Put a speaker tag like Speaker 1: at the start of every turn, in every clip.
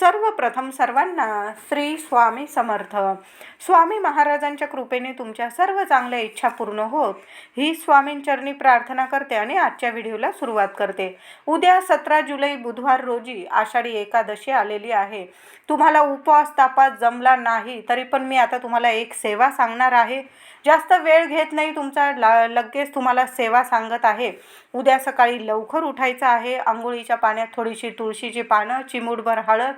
Speaker 1: सर्वप्रथम सर्वांना श्री स्वामी समर्थ. स्वामी महाराजांच्या कृपेने तुमच्या सर्व चांगल्या इच्छा पूर्ण होत. ही स्वामींचरणी प्रार्थना करते आणि आजच्या व्हिडिओला सुरुवात करते. उद्या सतरा जुलै बुधवार रोजी आषाढी एकादशी आलेली आहे. तुम्हाला उपवास तापास जमला नाही तरी पण मी आता तुम्हाला एक सेवा सांगणार आहे. जास्त वेळ घेत नाही तुमचा ला लगेच तुम्हाला सेवा सांगत आहे. उद्या सकाळी लवकर उठायचं आहे. आंघोळीच्या पाण्यात थोडीशी तुळशीची पानं चिमूटभर हळद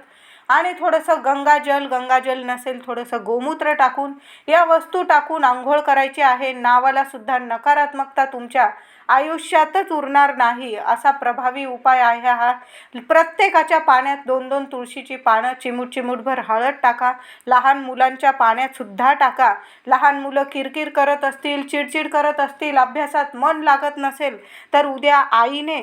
Speaker 1: आणि थोडंसं गंगाजल गंगाजल नसेल थोडंसं गोमूत्र टाकून या वस्तू टाकून आंघोळ करायची आहे. नावाला सुद्धा नकारात्मकता तुमच्या आयुष्यातच उरणार नाही असा प्रभावी उपाय आहे हा. प्रत्येकाच्या पाण्यात दोन दोन तुळशीची पानं चिमूट चिमूटभर हळद टाका. लहान मुलांच्या पाण्यात सुद्धा टाका. लहान मुलं किरकिर करत असतील चिडचिड करत असतील अभ्यासात मन लागत नसेल तर उद्या आईने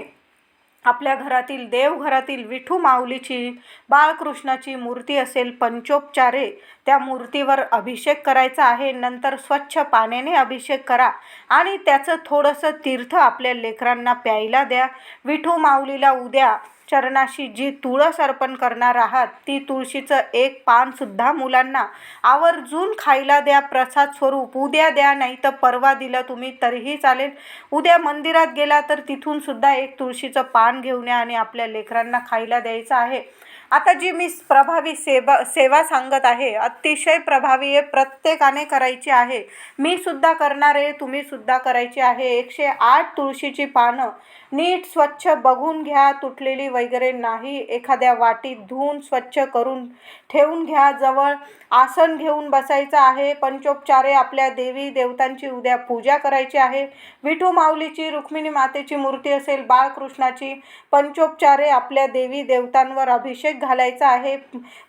Speaker 1: आपल्या घरातील देवघरातील विठू माऊलीची बाळकृष्णाची मूर्ती असेल पंचोपचारे त्या मूर्तीवर अभिषेक करायचा आहे. नंतर स्वच्छ पाण्याने अभिषेक करा आणि त्याचं थोडंसं तीर्थ आपल्या लेकरांना प्यायला द्या. विठू माऊलीला उद्या चरणाशी जी तुळस अर्पण करणार आहात ती तुळशीचं एक पानसुद्धा मुलांना आवर्जून खायला द्या प्रसाद स्वरूप. उद्या द्या नाही तर परवा दिलं तुम्ही तरीही चालेल. उद्या मंदिरात गेला तर तिथून सुद्धा एक तुळशीचं पान घेऊन या आणि आपल्या लेकरांना खायला द्यायचं आहे. आता जी मी प्रभावी सेवा सेवा सांगत आहे अतिशय प्रभावी आहे प्रत्येकाने करायची आहे. मी सुद्धा करणार आहे तुम्ही सुद्धा करायची आहे. एकशे आठ तुळशीची पानं नीट स्वच्छ बघून घ्या तुटलेली वगैरे नाही. एखाद्या वाटीत धुवून स्वच्छ करून ठेवून घ्या. जवळ आसन घेऊन बसायचं आहे. पंचोपचारे आपल्या देवी देवतांची उद्या पूजा करायची आहे. विठू माऊलीची रुक्मिणी मातेची मूर्ती असेल बाळकृष्णाची पंचोपचारे आपल्या देवी देवतांवर अभिषेक घालायचा आहे.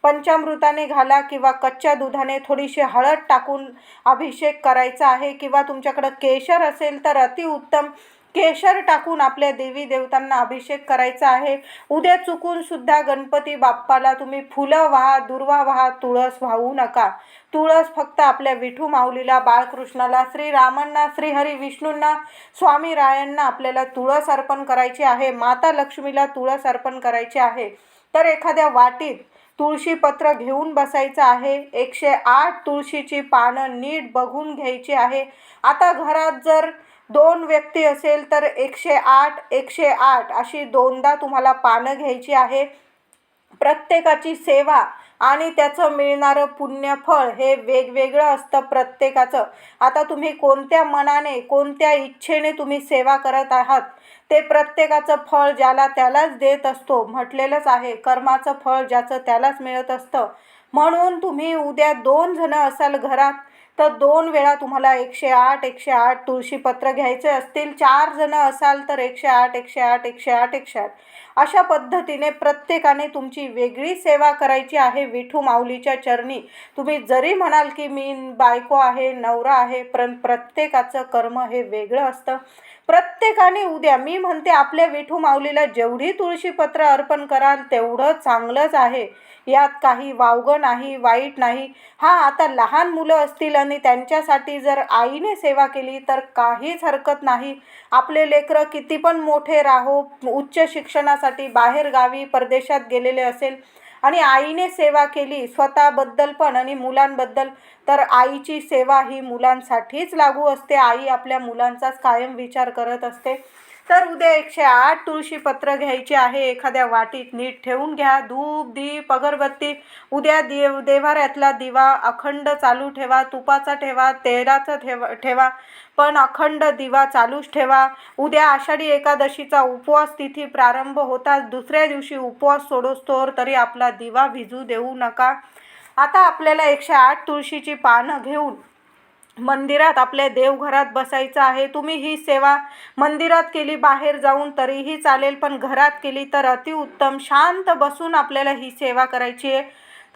Speaker 1: पंचामृताने घाला किंवा कच्च्या दुधाने थोडीशी हळद टाकून अभिषेक करायचा आहे किंवा तुमच्याकडं केशर असेल तर अतिउत्तम केशर टाकून आपल्या देवी देवतांना अभिषेक करायचा आहे. उद्या चुकून सुद्धा गणपती बाप्पाला तुम्ही फुलं वाहा दुर्वा वाहा तुळस वाहू नका. तुळस फक्त आपल्या विठू माऊलीला बाळकृष्णाला श्रीरामांना श्रीहरी विष्णूंना स्वामी रायांना आपल्याला तुळस अर्पण करायची आहे. माता लक्ष्मीला तुळस अर्पण करायची आहे. तर एखाद्या वाटीत तुळशीपत्र घेऊन बसायचं आहे. एकशे आठ तुळशीची पानं नीट बघून घ्यायची आहे. आता घरात जर दोन व्यक्ती असेल तर एकशे आठ एकशे आठ अशी दोनदा तुम्हाला पानं घ्यायची आहे. प्रत्येकाची सेवा आणि त्याचं मिळणारं पुण्यफळ हे वेगवेगळं असतं प्रत्येकाचं. आता तुम्ही कोणत्या मनाने कोणत्या इच्छेने तुम्ही सेवा करत आहात ते प्रत्येकाचं फळ ज्याला त्यालाच देत असतो म्हटलेलंच आहे. कर्माचं फळ ज्याचं त्यालाच मिळत असतं. म्हणून तुम्ही उद्या दोन जणं असाल घरात तर दोन वेळा तुम्हाला एकशे आठ एकशे आठ तुळशीपत्र घ्यायचे असतील. चार जणं असाल तर एकशे आठ एकशे आठ एकशे आठ एकशे आठ. अशा पद्धतीने प्रत्येकाने तुमची वेगळी सेवा करायची आहे विठू माऊलीच्या चरणी. तुम्ही जरी म्हणाल की मी बायको आहे नवरा आहे पण प्रत्येकाचं कर्म हे वेगळं असतं. प्रत्येकाने उद्या मी म्हणते आपल्या विठू माऊलीला जेवढी तुळशीपत्र अर्पण कराल तेवढं चांगलंच आहे. यात काही वावगं नाही वाईट नाही. हा आता लहान मुलं असतील आणि त्यांच्यासाठी जर आईने सेवा केली तर काहीच हरकत नाही. आपले लेकरं किती पण मोठे राहो उच्च शिक्षणासाठी बाहेर गावी परदेशात गेलेले असेल आणि आईने सेवा केली स्वतःबद्दल पण आणि मुलांबद्दल. तर आईची सेवा ही मुलांसाठीच लागू असते. आई आपल्या मुलांचाच कायम विचार करत असते. तर उद्या एकशे आठ तुळशीपत्र घ्यायची आहे. एखाद्या वाटीत नीट ठेवून घ्या. धूप दीप अगरबत्ती. उद्या देव देवाऱ्यातला दिवा अखंड चालू ठेवा. तुपाचा ठेवा तेलाचा ठेवा ठेवा. पण अखंड दिवा चालूच ठेवा. उद्या आषाढी एकादशीचा उपवास तिथी प्रारंभ होताच दुसऱ्या दिवशी उपवास सोडोस्तोवर तरी आपला दिवा भिजू देऊ नका. आता आपल्याला एकशे आठ तुळशीची पानं घेऊन मंदिरात आपल्या देवघरात बसायचं आहे. तुम्ही ही सेवा मंदिरात केली बाहेर जाऊन तरीही चालेल पण घरात केली तर अतिउत्तम शांत बसून आपल्याला ही सेवा करायची आहे.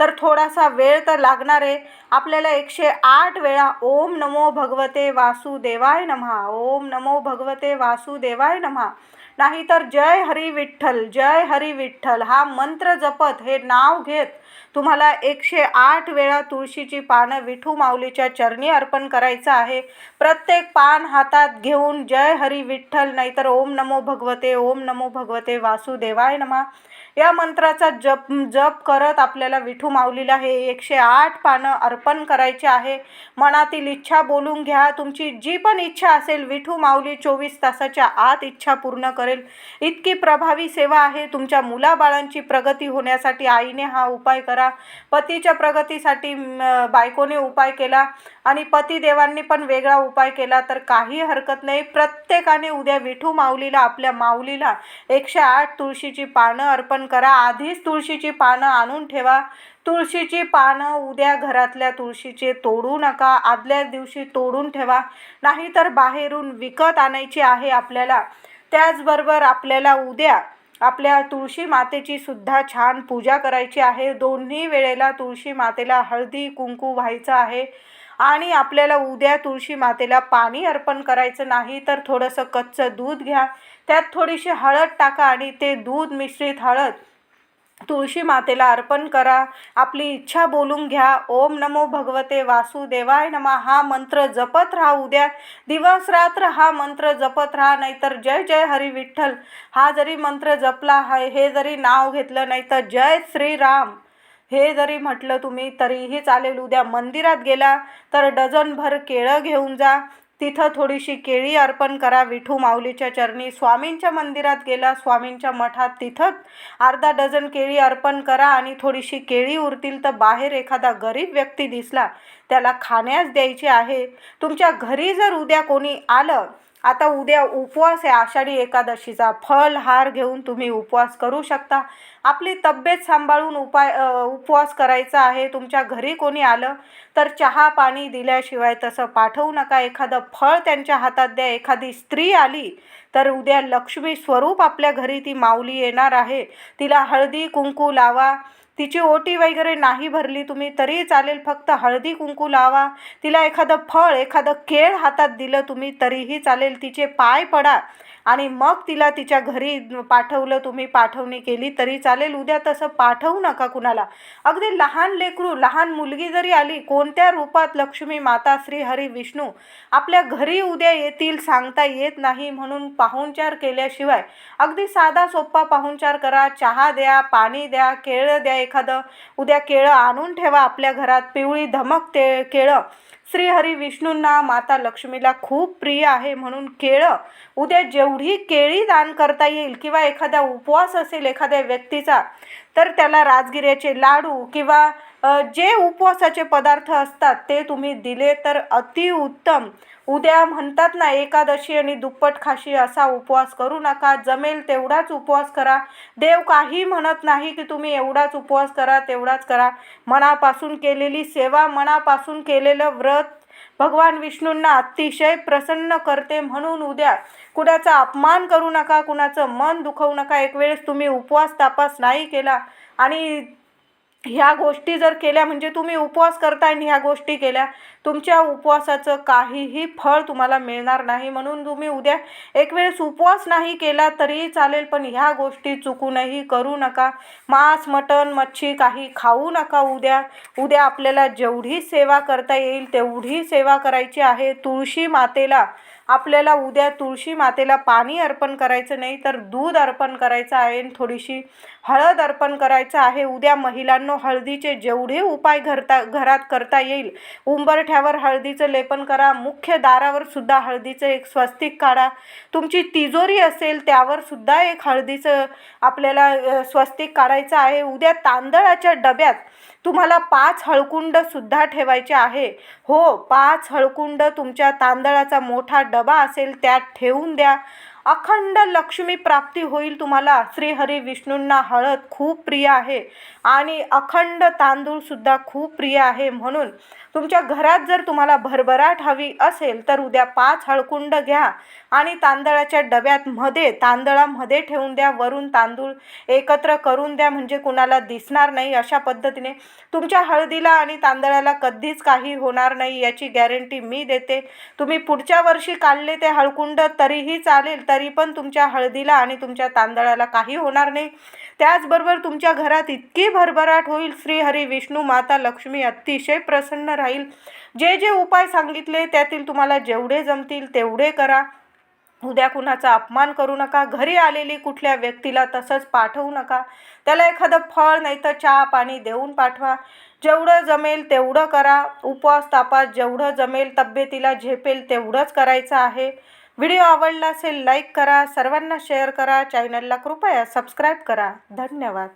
Speaker 1: तर थोडासा वेळ तर लागणार आहे. आपल्याला एकशे आठ वेळा ओम नमो भगवते वासुदेवाय नमहा. ओम नमो भगवते वासुदेवाय नमहा. नाहीतर जय हरी विठ्ठल जय हरी विठ्ठल. हा मंत्र जपत हे नाव घेत तुम्हाला एकशे आठ वेळा तुळशीची पानं विठू माऊलीच्या चरणी अर्पण करायचं आहे. प्रत्येक पान हातात घेऊन जय हरी विठ्ठल नाहीतर ओम नमो भगवते ओम नमो भगवते वासुदेवाय नमा. या मंत्राचा जप जप करत आपल्याला विठू माऊलीला हे एकशे आठ पानं अर्पण करायचे आहे. मनातील इच्छा बोलून घ्या. तुमची जी पण इच्छा असेल विठू माऊली चोवीस तासाच्या आत इच्छा पूर्ण करेल. इतकी प्रभावी सेवा आहे. तुमच्या मुलाबाळांची प्रगती होण्यासाठी आईने हा उपाय करा. पतीच्या प्रगतीसाठी बायकोने उपाय केला आणि पतिदेवांनी पण वेगळा उपाय केला तर काही हरकत नाही. प्रत्येकाने उद्या विठू माऊलीला आपल्या माऊलीला एकशे आठ तुळशीची पानं अर्पण करा. आधीच तुळशीची पानं आणून ठेवा. तुळशीची पानं उद्या घरातल्या तुळशीचे तोडू नका. आदल्या दिवशी तोडून ठेवा. नाहीतर बाहेरून विकत आणायची आहे आपल्याला. त्याचबरोबर आपल्याला उद्या आपल्या तुळशी मातेची सुद्धा छान पूजा करायची आहे. दोन्ही वेळेला तुळशी मातेला हळदी कुंकू व्हायचं आहे. आणि आपल्याला उद्या तुळशी मातेला पाणी अर्पण करायचं नाही तर थोडंसं कच्चं दूध घ्या. त्यात थोडीशी हळद टाका आणि ते दूध मिश्रित हळद तुळशी मातेला अर्पण करा. आपली इच्छा बोलून घ्या. ओम नमो भगवते वासुदेवाय नमा. हा मंत्र जपत राहा उद्या. दिवस रात्र हा मंत्र जपत राहा नाहीतर जय जय हरी विठ्ठल. हा जरी मंत्र जपला आहे हे जरी नाव घेतलं नाही तर जय श्रीराम. हे जरी म्हटलं तुम्ही तरीही चालेल. उद्या मंदिरात गेला तर डझनभर केळं घेऊन जा. तिथं थोडीशी केळी अर्पण करा. विठू माऊलीच्या चरणी स्वामींच्या मंदिरात गेला. स्वामींच्या मठात तिथंच अर्धा डझन केळी अर्पण करा आणि थोडीशी केळी उरतील तर बाहेर एखादा गरीब व्यक्ती दिसला. त्याला खाण्यास द्यायची आहे. तुमच्या घरी जर उद्या कोणी आलं आता उद्या उपवास आहे आषाढी एकादशीचा. फळ हार घेऊन तुम्ही उपवास करू शकता. आपली तब्येत सांभाळून उपाय उपवास करायचा आहे. तुमच्या घरी कोणी आलं तर चहा पाणी दिल्याशिवाय तसं पाठवू नका. एखादं फळ त्यांच्या हातात द्या. एखादी स्त्री आली तर उद्या लक्ष्मी स्वरूप आपल्या घरी ती माऊली येणार आहे. तिला हळदी कुंकू लावा. तिची ओटी वगैरे नाही भरली तुम्ही तरी चालेल फक्त हळदी कुंकू लावा. तिला एखादं फळ एखादं केळ हातात दिलं तुम्ही तरीही चालेल. तिचे पाय पडा. आणि मग तिला तिच्या घरी पाठवलं तुम्ही पाठवणी केली तरी चालेल. उद्या तसं पाठवू नका कुणाला. अगदी लहान लेकरू लहान मुलगी जरी आली कोणत्या रूपात लक्ष्मी माता श्री हरी विष्णू आपल्या घरी उद्या येतील सांगता येत नाही म्हणून पाहुणचार केल्याशिवाय अगदी साधा सोप्पा पाहुणचार करा. चहा द्या पाणी द्या केळं द्या एखादं. उद्या केळं आणून ठेवा आपल्या घरात. पिवळी धमक ते केळं श्रीहरी विष्णूंना माता लक्ष्मीला खूप प्रिय आहे म्हणून केळं उद्या जेवढी केळी दान करता येईल किंवा एखादा उपवास असेल एखाद्या व्यक्तीचा तर त्याला राजगिऱ्याचे लाडू किंवा जे उपवासाचे पदार्थ असतात ते तुम्ही दिले तर अतिउत्तम. उद्या म्हणतात ना एकादशी आणि दुप्पट खाशी असा उपवास करू नका. जमेल तेवढाच उपवास करा. देव काही म्हणत नाही की तुम्ही एवढाच उपवास करा तेवढाच करा. मनापासून केलेली सेवा मनापासून केलेलं व्रत भगवान विष्णूंना अतिशय प्रसन्न करते. म्हणून उद्या कुणाचा अपमान करू नका कुणाचं मन दुखवू नका. एक वेळेस तुम्ही उपवास तापास नाही केला आणि ह्या गोष्टी जर केल्या म्हणजे तुम्ही उपवास करताय आणि ह्या गोष्टी केल्या तुमच्या उपवासाचं काहीही फळ तुम्हाला मिळणार नाही. म्हणून तुम्ही उद्या एक वेळेस उपवास नाही केला तरीही चालेल पण ह्या गोष्टी चुकूनही करू नका. मांस मटण मच्छी काही खाऊ नका उद्या. उद्या आपल्याला जेवढी सेवा करता येईल तेवढी सेवा करायची आहे. तुळशी मातेला आपल्याला उद्या तुळशी मातेला पाणी अर्पण करायचं नाही तर दूध अर्पण करायचं आहे आणि थोडीशी हळद अर्पण करायचं आहे. उद्या महिलांनो हळदीचे जेवढे उपाय घरता घरात करता येईल उंबरठ्यावर हळदीचं लेपन करा. मुख्य दारावर सुद्धा हळदीचं एक स्वस्तिक काढा. तुमची तिजोरी असेल त्यावर सुद्धा एक हळदीचं आपल्याला स्वस्तिक काढायचं आहे. उद्या तांदळाच्या डब्यात तुम्हाला पाच हळकुंड सुद्धा ठेवायचे आहे. हो पाच हळकुंड तुमच्या तांदळाचा मोठा डबा असेल त्यात ठेवून द्या. अखंड लक्ष्मी प्राप्ती होईल तुम्हाला. श्रीहरी विष्णूंना हळद खूप प्रिय आहे. आणि अखंड तांदूळसुद्धा खूप प्रिय आहे. म्हणून तुमच्या घरात जर तुम्हाला भरभराट हवी असेल तर उद्या पाच हळकुंड घ्या. आणि तांदळाच्या डब्यात मध्ये तांदळामध्ये ठेवून द्या. वरून तांदूळ एकत्र करून द्या. म्हणजे कुणाला दिसणार नाही अशा पद्धतीने. तुमच्या हळदीला आणि तांदळाला कधीच काही होणार नाही याची गॅरंटी मी देते. तुम्ही पुढच्या वर्षी काढले ते हळकुंड तरीही चालेल. तर तरी पण तुमच्या हळदीला आणि तुमच्या तांदळाला काही होणार नाही. त्याचबरोबर तुमच्या घरात इतकी भरभराट होईल. श्रीहरी विष्णू माता लक्ष्मी अतिशय प्रसन्न राहील. जे जे उपाय सांगितले त्यातील तुम्हाला जेवढे जमतील तेवढे करा. उद्या कुणाचा अपमान करू नका. घरी आलेली कुठल्या व्यक्तीला तसंच पाठवू नका. त्याला एखादं फळ नाही तर चहा पाणी देऊन पाठवा. जेवढं जमेल तेवढं करा. उपवास तापास जेवढं जमेल तब्येतीला झेपेल तेवढंच करायचं आहे. व्हिडिओ आवडला असेल लाईक करा सर्वांना शेअर करा चॅनलला कृपया सबस्क्राईब करा. धन्यवाद.